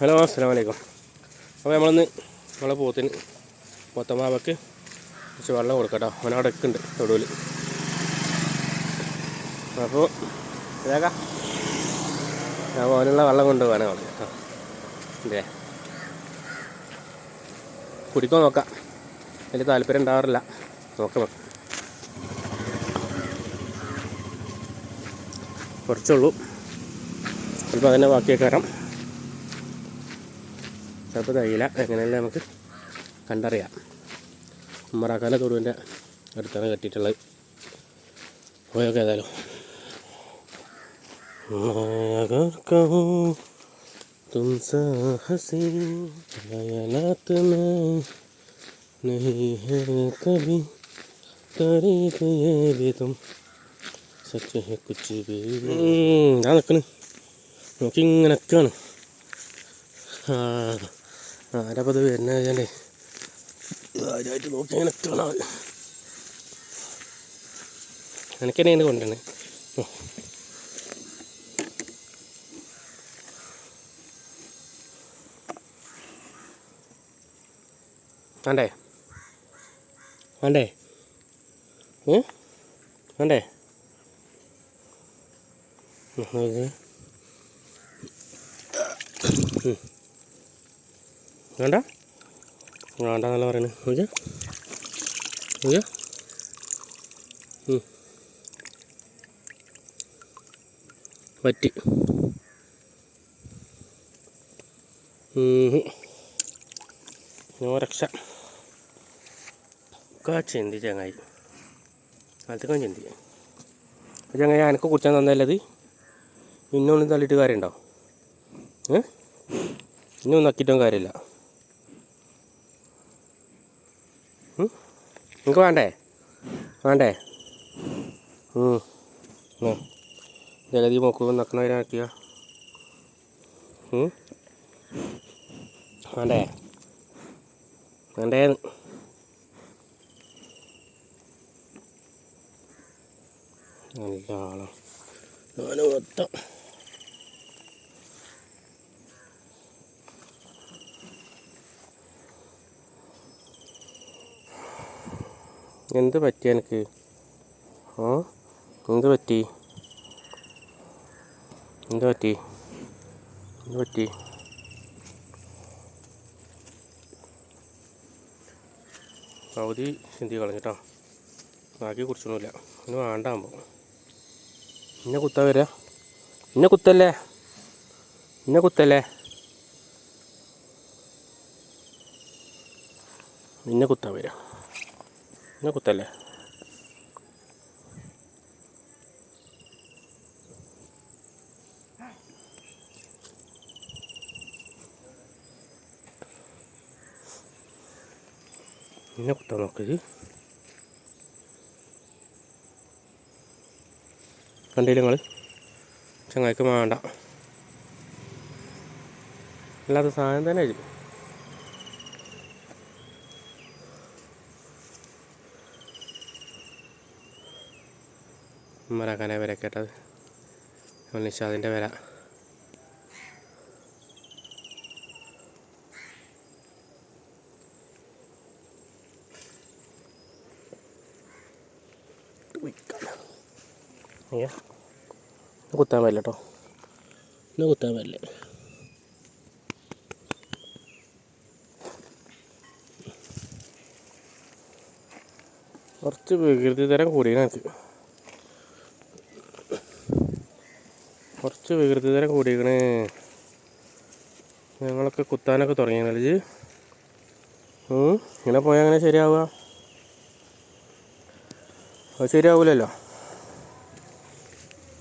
Hello അസ്സാം വലൈക്കും അപ്പോൾ നമ്മളൊന്ന് നമ്മളെ പോത്തിന് പോത്തമാവക്ക് കുറച്ച് വെള്ളം കൊടുക്കട്ടോ. അവനവിടെ ഉണ്ട് തൊടുവിൽ. അപ്പോൾ ഇതാക്കാം. അപ്പോൾ അവനുള്ള വെള്ളം കൊണ്ടുപോകാനാ പറഞ്ഞു ആ ഇതേ കുടിക്കാൻ നോക്കാം. വലിയ താല്പര്യം ഉണ്ടാവാറില്ല. നോക്കണം കുറച്ചുള്ളൂ. ചിലപ്പോൾ അതിനെ ബാക്കിയൊക്കെ വരാം. ചിലപ്പോൾ തയ്യില്ല എങ്ങനെയല്ലേ നമുക്ക് കണ്ടറിയാം ഉമ്മറാക്കാല തൊടുവിൻ്റെ അടുത്താണ് കെട്ടിയിട്ടുള്ളത് പോയൊക്കെ ഏതായാലും अगर कहूँ तुमसे हंसी ख्यालात में नहीं है कभी तारीफ ये भी तुम സച്ച് ഹെ കുച്ച് ബി ഞാൻ നിൽക്കണ് നോക്കി ഇങ്ങനെ നിൽക്കുകയാണ് ആ ആരപ്പോൾ വരുന്ന കഴിഞ്ഞാലേ ആരായിട്ട് നോക്കി അങ്ങനെ നിൽക്കണം എനിക്ക് എനിക്കെന്നെ കൊണ്ടുവരണേ. വേണ്ടേ? വേണ്ടേ? ഏ? വേണ്ടേ. ഉം. വേണ്ട. വേണ്ടെന്നല്ല പറയുന്നത് നോക്കിയാ. ഉം. പറ്റി. നോ രക്ഷ ഒക്കെ ചിന്തി ചങ്ങായി. അതൊക്കെ ചെന്തി ചങ്ങായി എനിക്ക് കുറിച്ചാൽ തന്നല്ലത് ഇന്നൊന്നും തള്ളിയിട്ട് കാര്യമുണ്ടോ? ഏ? ഇന്നൊന്നും നക്കിയിട്ടും കാര്യമില്ല. നിങ്ങൾക്ക് വേണ്ടേ? വേണ്ടേ. ജഗതി നോക്കൂ നക്കണവരാക്കിയ വേണ്ടേ? വേണ്ടേന്ന് നല്ല ആളാണ് ഞാൻ മൊത്തം എന്ത് പറ്റി എനിക്ക്? ആ? എന്ത് പറ്റി? എന്ത് പറ്റി? എന്ത് പറ്റി? പകുതി ചിന്തി കളഞ്ഞിട്ടോ ബാക്കി കുറിച്ചൊന്നുമില്ല ഇനി വേണ്ടാകുമ്പോൾ ഇന്നെ കുത്താൻ വരാ? ഇന്നെ കുത്തല്ലേ? ഇന്നെ കുത്തല്ലേ? നിന്നെ കുത്താൻ വരാ. ഇന്നെ കുത്തല്ലേ നിന്നെ കുത്താൻ നോക്കത് കണ്ടില്ല നിങ്ങൾ ചങ്ങായിക്ക് വേണ്ട അല്ലാത്ത സാധനം തന്നെ ഇത് ഉമ്മരാക്കാനെ വില കേട്ടത്. നിഷാദിന്റെ വില. കുത്താൻ പറ്റില്ല കേട്ടോ ഇന്ന് കുത്താൻ പറ്റില്ല കുറച്ച് വികൃതി തരം കൂടിയാണ് എനിക്ക് കുറച്ച് വികൃതി തരം കൂടിയേക്കണേ ഞങ്ങളൊക്കെ കുത്താനൊക്കെ തുടങ്ങിയാൽ ഇങ്ങനെ പോയാൽ അങ്ങനെ ശരിയാവുക. അത് ശരിയാവില്ലല്ലോ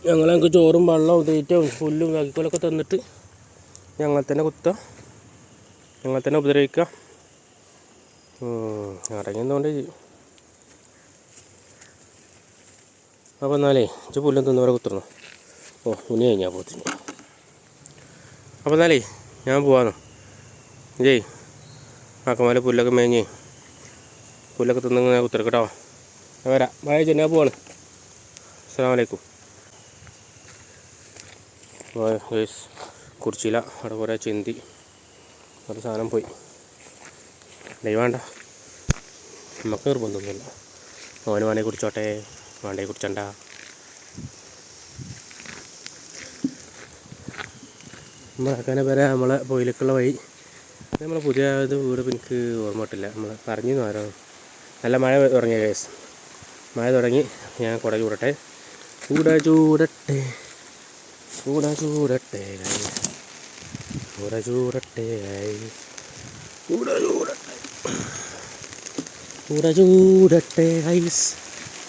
ഞങ്ങൾ ഞങ്ങൾക്ക് ചോറും വെള്ളവും തീറ്റവും പുല്ലും കാക്കിക്കോലൊക്കെ തന്നിട്ട് ഞങ്ങൾ തന്നെ കുത്തുക. ഞങ്ങൾ തന്നെ ഉപദ്രവിക്കുക. ഇറങ്ങിയതുകൊണ്ട് അപ്പോൾ എന്നാലേ ഇച്ച് പുല്ലും തിന്നവരെ കുത്തണം. ഓ തുണി കഴിഞ്ഞാൽ പോത്തിന് അപ്പോൾ എന്നാലേ ഞാൻ പോവാന്ന്. ജയ് ആക്കമാല പുല്ലൊക്കെ മേഞ്ഞ്. പുല്ലൊക്കെ തിന്നിങ്ങനെ കുത്തിരക്കട്ടോ. ഞാൻ വരാം. ബായ് ചെന്നാ പോവാണ്. അസ്സാം വലൈക്കും ഗൈസ്. കുറിച്ചില്ല അവിടെ കുറേ ചിന്തി. ഒരു സാധനം പോയി. ദൈവം വേണ്ട. നമുക്ക് നിർബന്ധമൊന്നുമില്ല. ഓന് വേണേ കുടിച്ചോട്ടെ. വേണ്ടേ കുടിച്ചണ്ട. നമ്മളാക്കാനെ പേരെ നമ്മളെ പൊയിലേക്കുള്ള വഴി. നമ്മളെ പുതിയ ഇത് വീട് എനിക്ക് ഓർമ്മ കിട്ടില്ല നമ്മൾ പറഞ്ഞു ആരോ. നല്ല മഴ തുടങ്ങിയ കേസ് മഴ തുടങ്ങി. ഞാൻ കുട ചൂടട്ടെ. കൂട ചൂടട്ടെ. കൂട ചൂടട്ടെ ചൂട ചൂടട്ടെ ചൂട കൂട ചൂടട്ടെ. കൂട ചൂടട്ടെ ഐസ്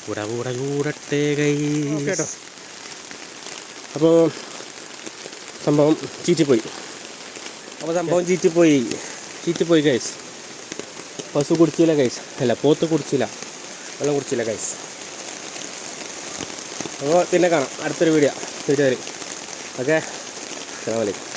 കൂട കൂട ചൂടട്ടെ ഗൈസ് അപ്പോൾ സംഭവം ചീറ്റിപ്പോയി. അപ്പോൾ സംഭവം ചീറ്റിപ്പോയി. ചീറ്റിപ്പോയി കൈസ് പശു കുടിച്ചില്ല കൈസ് അല്ല പോത്ത് കുടിച്ചില്ല. വെള്ളം കുടിച്ചില്ല കൈസ് അപ്പോൾ പിന്നെ കാണാം. അടുത്തൊരു വീഡിയോ വീഡിയോ ഓക്കെ അസ്സാം വലൈക്കും